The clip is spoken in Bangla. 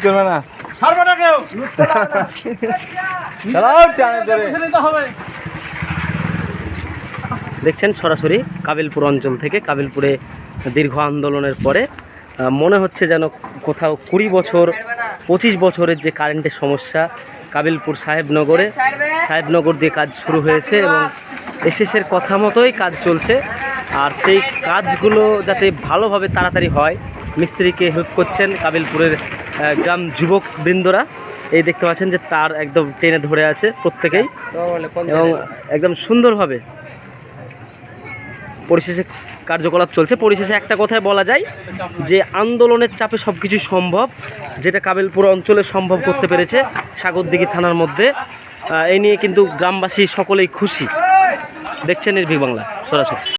করবে না। ছাড়বে না। কেউ দেখছেন সরাসরি কাবিলপুর অঞ্চল থেকে কাবিলপুরে দীর্ঘ আন্দোলনের পরে মনে হচ্ছে যেন কোথাও কুড়ি বছর পঁচিশ বছরের যে কারেন্টের সমস্যা কাবিলপুর সাহেবনগরে সাহেবনগর দিয়ে কাজ শুরু হয়েছে এবং এসএসের কথা মতোই কাজ চলছে। আর সেই কাজগুলো যাতে ভালোভাবে তাড়াতাড়ি হয়, মিস্ত্রিকে হেল্প করছেন কাবিলপুরের গ্রাম যুবক বৃন্দরা। এই দেখতে পাচ্ছেন যে তার একদম টেনে ধরে আছে প্রত্যেকেই। এবং একদম সুন্দরভাবে পরিশেষে কার্যকলাপ চলছে। পরিশেষে একটা কথায় বলা যায় যে, আন্দোলনের চাপে সব কিছু সম্ভব, যেটা কাবিলপুর অঞ্চলে সম্ভব করতে পেরেছে সাগরদিঘি থানার মধ্যে। এই নিয়ে কিন্তু গ্রামবাসী সকলেই খুশি। দেখছেন নির্ভীক বাংলা সরাসরি।